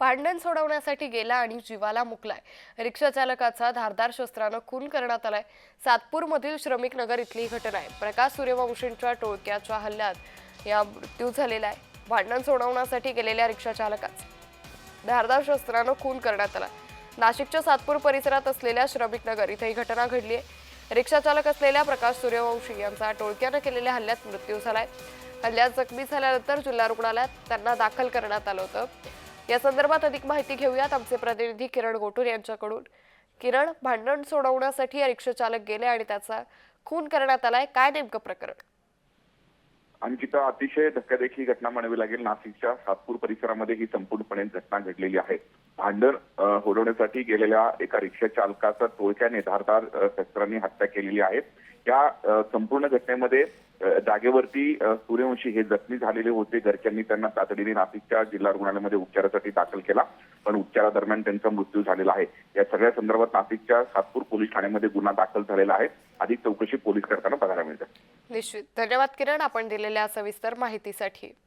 भांडण सोडवण्यासाठी गेला आणि जीवाला मुकलाय. रिक्षा चालकाचा धारदार शस्त्रानं खून करण्यात आलाय. सातपूरमधील श्रमिक नगर इथली ही घटना आहे. प्रकाश सूर्यवंशींच्या टोळक्याच्या हल्ल्यात या मृत्यू झालेला आहे. भांडण सोडवण्यासाठी गेलेल्या रिक्षाचालकाचा धारदार शस्त्रानं खून करण्यात आला. नाशिकच्या सातपूर परिसरात असलेल्या श्रमिक नगर इथे ही घटना घडली आहे. रिक्षा चालक असलेल्या प्रकाश सूर्यवंशी यांचा टोळक्यानं केलेल्या हल्ल्यात मृत्यू झालाय. हल्ल्यात जखमी झाल्यानंतर जिल्हा रुग्णालयात त्यांना दाखल करण्यात आलं होतं. या संदर्भात अधिक माहिती घेऊयात आमचे प्रतिनिधी किरण गोटूर यांच्याकडून. किरण भांडण सोडवण्यासाठी या रिक्षा चालक गेले आणि त्याचा खून करण्यात आलाय. काय नेमकं प्रकरण? अंकिता अतिशय धक्कादेखी घटना म्हणावी लागेल. नाशिकच्या सातपूर परिसरामध्ये ही संपूर्णपणे घटना घडलेली आहे. भांडण होडवण्यासाठी गेलेल्या एका रिक्षा चालकाचा टोळक्याने धारदार शस्त्रांनी हत्या केलेली आहे. या संपूर्ण घटनेमध्ये जागेवरती सूर्यवंशी हे जखमी झालेले होते. घरच्यांनी त्यांना तातडीने नाशिकच्या जिल्हा रुग्णालयामध्ये उपचारासाठी दाखल केला पण उपचारादरम्यान त्यांचा मृत्यू झालेला आहे. या सगळ्या संदर्भात नाशिकच्या सातपूर पोलीस ठाण्यामध्ये गुन्हा दाखल झालेला आहे. अधिक चौकशी पोलीस करताना बघायला मिळते. निश्चित. धन्यवाद किरण. आपण दिलेल्या सविस्तर माहितीसाठी.